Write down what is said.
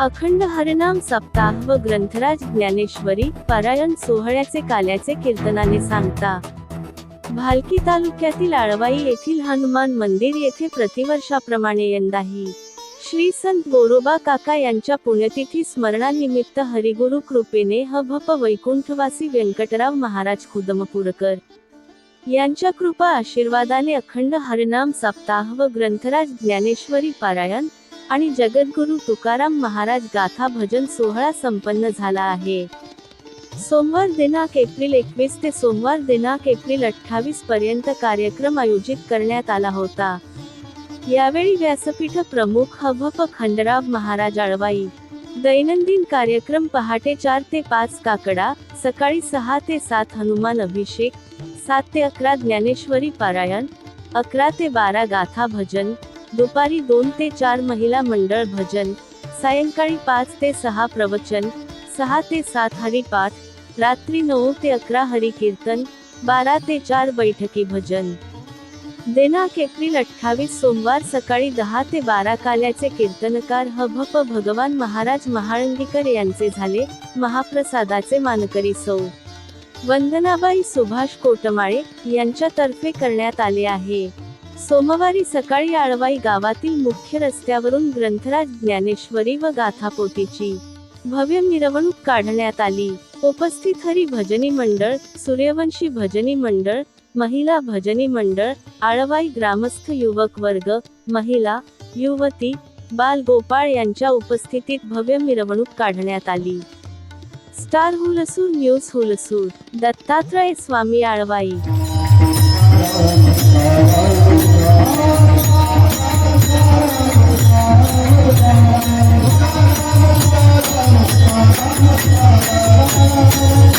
अखंड हरिनाम सप्ताह व ग्रंथराज ज्ञानेश्वरी पारायण सोहळ्याचे काल्याचे कीर्तनाने सांगता. भालकी तालुक्यातील आळवाई येथील हनुमान मंदिर येथे प्रतिवर्षाप्रमाणे यंदाही श्री संत गोरोबा काका यांच्या पुण्यतिथी स्मरणानिमित्त हरिगुरु कृपेने हभप वैकुंठवासी व्यंकटराव महाराज खुदमपूरकर यांच्या कृपा आशीर्वादाने अखंड हरिनाम सप्ताह व ग्रंथराज ज्ञानेश्वरी पारायण आणि जगद्गुरु तुकाराम महाराज गाथा भजन सोहळा संपन्न झाला आहे. सोमवार दिनांक एप्रिल एकवीस ते सोमवार दिनांक एप्रिल अठ्ठावीस पर्यंत कार्यक्रम आयोजित करण्यात आला होता. यावेळी व्यासपीठ प्रमुख हभप खंडराव महाराज आळवाई दैनंदिन कार्यक्रम पहाटे चार ते पाच काकडा सकाळी सहा ते सात हनुमान अभिषेक सात ते अकरा ज्ञानेश्वरी पारायण अकरा ते बारा गाथा भजन दुपारी दोन ते चार महिला मंडळ भजन सायंकाळी पाच ते सहा प्रवचन सहा ते सात हरिपाठ रात्री नऊ ते अकरा हरिकीर्तन बारा ते चार बैठकी भजन. दिनांक एप्रिल अठ्ठावीस सोमवार सकाळी दहा ते बारा काल्याचे कीर्तनकार हभप भगवान महाराज महाळंगीकर यांचे झाले महाप्रसादाचे मानकरी सौ. वंदनाबाई सुभाष कोटमाळे यांच्यातर्फे करण्यात आले आहे. सोमवारी सकाळी आळवाई गावातील मुख्य रस्त्यावरून ग्रंथराज ज्ञानेश्वरी व गाथापोतीची भव्य मिरवणूक काढण्यात आली. उपस्थित हरी भजनी मंडळ सूर्यवंशी भजनी मंडळ महिला भजनी मंडळ आळवाई ग्रामस्थ युवक वर्ग महिला युवती बाल गोपाळ यांच्या उपस्थितीत भव्य मिरवणूक काढण्यात आली. Star Hulsoor news Hulsoor Dattatray Swami Alwai.